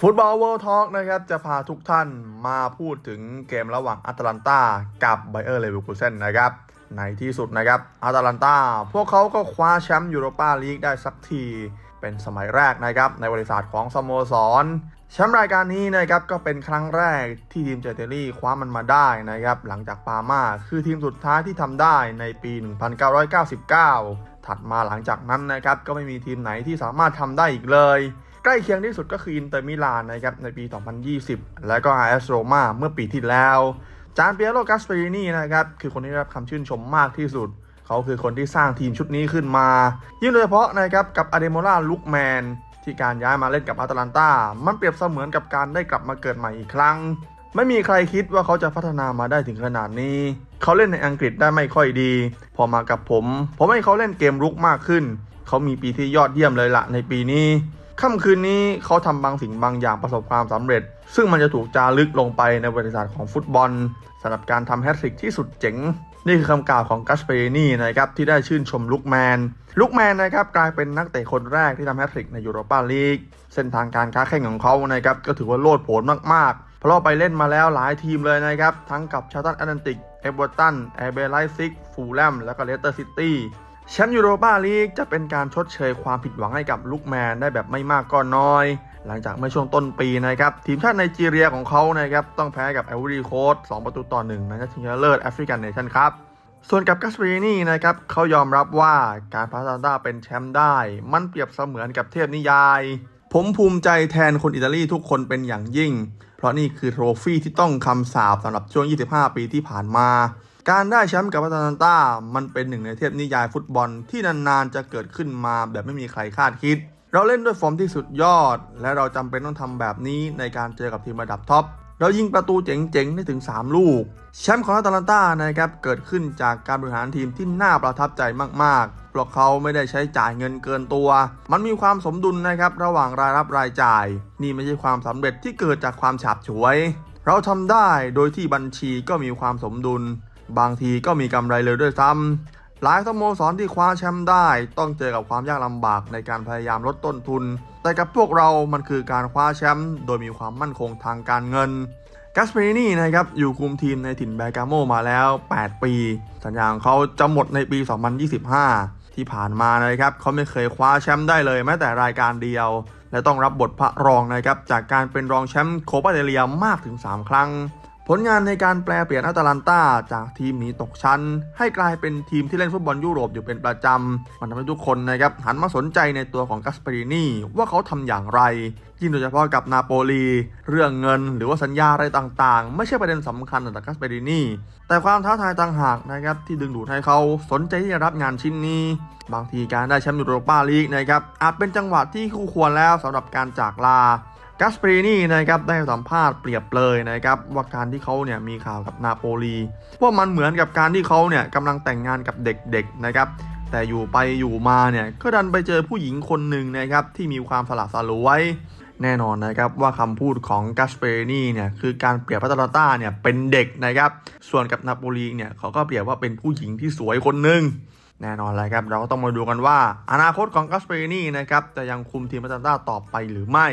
ฟุตบอลเวิลด์ทอล์กนะครับ จะพาทุกท่านมาพูดถึงเกมระหว่างอาตแลนตากับไบเออร์เลเวอร์คูเซนนะครับ ในที่สุดนะครับอาตแลนตาพวกเขาก็คว้าแชมป์ยูโรปาลีกได้สักที เป็นสมัยแรกนะครับ ในบริษัทของสโมสรแชมป์รายการนี้นะครับ ก็เป็นครั้งแรกที่ทีมเจเตอรี่คว้ามันมาได้นะครับ หลังจากปามาคือทีมสุดท้ายที่ทำได้ในปี 1999 ถัดมาหลังจากนั้นนะครับก็ไม่มีทีมไหนที่สามารถทำได้อีกเลย ใกล้เคียงที่สุดก็คืออินเตอร์มิลานนะครับในปี 2020 และก็อาร์เอสโรมาเมื่อปีที่แล้ว จานเปียโรกัสเปรินีนะครับคือคนที่ได้รับคำชื่นชมมากที่สุด เขาคือคนที่สร้างทีมชุดนี้ขึ้นมา ยิ่งโดยเฉพาะนะครับกับอเดโมล่าลุกแมนที่การย้ายมาเล่นกับอาตแลนตา มันเปรียบเสมือนกับการได้กลับมาเกิดใหม่อีกครั้ง ไม่มีใครคิดว่าเขาจะพัฒนามาได้ถึงขนาดนี้ เขาเล่นในอังกฤษได้ไม่ค่อยดี พอมากับผม ผมให้เขาเล่นเกมรุกมากขึ้น เขามีปีที่ยอดเยี่ยมเลยละในปีนี้ ค่ำคืนนี้เขาทำบางสิ่งบางอย่างประสบความสำเร็จ ซึ่งมันจะถูกจารึกลงไปในบริษัทของฟุตบอลสำหรับการทำแฮตทริกที่สุดเจ๋ง นี่คือคำกล่าวของกัสเปรนีนะครับที่ได้ชื่นชมลุกแมน ลุกแมนนะครับกลายเป็นนักเตะคนแรกที่ทำแฮตทริกในยูโรปาลีก เส้นทางการค้าแข่งของเขานะครับก็ถือว่าโลดโผนมากๆ เพราะไปเล่นมาแล้วหลายทีมเลยนะครับทั้งกับชาตันแอตแลนติกเอเวอร์ตันแอร์เบลไลซิกฟูลแลมและก็เลสเตอร์ซิตี้ แชมป์ยูโรปาลีกจะเป็นการชดเชยความผิดหวังให้กับลุกแมนได้แบบไม่มากก็น้อย หลังจากเมื่อช่วงต้นปีนะครับ ทีมชาติไนจีเรียของเขานะครับต้องแพ้กับแอลวอรีโคส2ประตูต่อ1ในนัดชิงชนะเลิศแอฟริกันเนชั่นครับ ส่วนกับกัสเปรนี่นะครับเขายอมรับว่าการพาซาด้าเป็นแชมป์ได้ มันเปรียบเสมือนกับเทพนิยาย ผมภูมิใจแทนคนอิตาลีทุกคนเป็นอย่างยิ่ง เพราะนี่คือโทรฟี่ที่ต้องคำสาปสำหรับช่วง 25 ปีที่ผ่านมา การได้แชมป์กับอาตแลนตา มันเป็นหนึ่งในเทพนิยายฟุตบอลที่นานๆจะเกิดขึ้นมาแบบไม่มีใครคาดคิด เราเล่นด้วยฟอร์มที่สุดยอด และเราจำเป็นต้องทำแบบนี้ในการเจอกับทีมระดับท็อป เรายิงประตูเจ๋งๆ ได้ถึง 3 ลูก แชมป์ของอาตแลนตานะครับเกิดขึ้นจากการบริหารทีมที่น่าประทับใจมากๆ เพราะเขาไม่ได้ใช้จ่ายเงินเกินตัว มันมีความสมดุลนะครับระหว่างรายรับรายจ่าย นี่ไม่ใช่ความสำเร็จที่เกิดจากความฉาบฉวย เราทำได้โดยที่บัญชีก็มีความสมดุล บางทีก็มีกำไรเลยด้วยซ้ำหลายสโมสรที่คว้าแชมป์ได้ ต้องเจอกับความยากลำบากในการพยายามลดต้นทุน แต่กับพวกเรามันคือการคว้าแชมป์โดยมีความมั่นคงทางการเงินกัสเปรินี่นะครับอยู่คุมทีมในถิ่นแบกาโมมาแล้ว 8 ปี สัญญาของเขาจะหมดในปี 2025 ที่ผ่านมานะครับเขาไม่เคยคว้าแชมป์ได้เลยแม้แต่รายการเดียว และต้องรับบทพระรองนะครับจากการเป็นรองแชมป์โคปาเดเลียมากถึง 3 ครั้ง ผลงานในการแปลเปลี่ยนอาตแลนตาจากทีมหนีตกชั้น ให้กลายเป็นทีมที่เล่นฟุตบอลยุโรปอยู่เป็นประจำ มันทำให้ทุกคนนะครับหันมาสนใจในตัวของกัสเปรินีว่าเขาทำอย่างไรยิ่งโดยเฉพาะกับนาโปลีเรื่องเงินหรือว่าสัญญาอะไรต่างๆ ไม่ใช่ประเด็นสำคัญสำหรับกัสเปรินีแต่ความท้าทายต่างหากนะครับที่ดึงดูดให้เขาสนใจที่จะรับงานชิ้นนี้ บางทีการได้แชมป์ยูโรปาลีกนะครับอาจเป็นจังหวะที่คู่ควรแล้วสำหรับการจากลา กัสปรีนี่นะครับได้สัมภาษณ์เปรียบเลยนะครับว่าการที่เขาเนี่ยมีข่าวกับนาโปลีว่ามันเหมือนกับการที่เขาเนี่ยกำลังแต่งงานกับเด็กๆนะครับแต่อยู่ไปอยู่มาเนี่ยก็ดันไปเจอผู้หญิงคนหนึ่งนะครับที่มีความสละสลวยแน่นอนนะครับว่าคำพูดของกัสเปรนี่เนี่ยคือการเปรียบพัตตาต้าเนี่ยเป็นเด็กนะครับส่วนกับนาโปลีเนี่ยเขาก็เปรียบว่าเป็นผู้หญิงที่สวยคนหนึ่งแน่นอนเลยครับเราก็ต้องมาดูกันว่า อนาคตของกัสเปรนี่นะครับจะยังคุมทีมพัตตาต้าต่อไปหรือไม่